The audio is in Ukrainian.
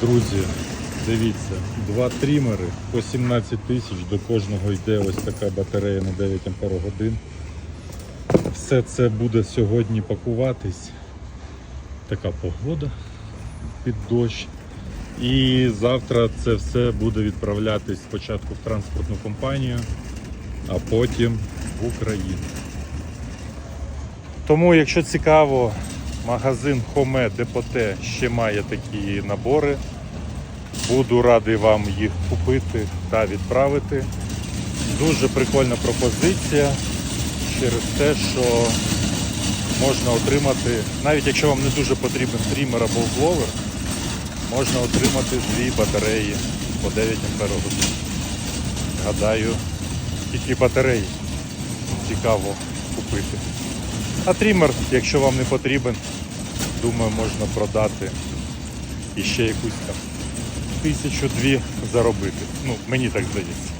Друзі, дивіться, два трімери по 17 тисяч, до кожного йде ось така батарея на 9 Ах. Все це буде сьогодні пакуватись. Така погода під дощ. І завтра це все буде відправлятись спочатку в транспортну компанію, а потім в Україну. Тому, якщо цікаво, магазин Хоме Депоте ще має такі набори. Буду радий вам їх купити та відправити. Дуже прикольна пропозиція через те, що можна отримати, навіть якщо вам не дуже потрібен трімер або бловер, можна отримати дві батареї по 9 Ах. Гадаю, тільки батареї цікаво купити. А трімер, якщо вам не потрібен, думаю, можна продати і ще якусь там тисячу-дві заробити. Ну, мені так здається.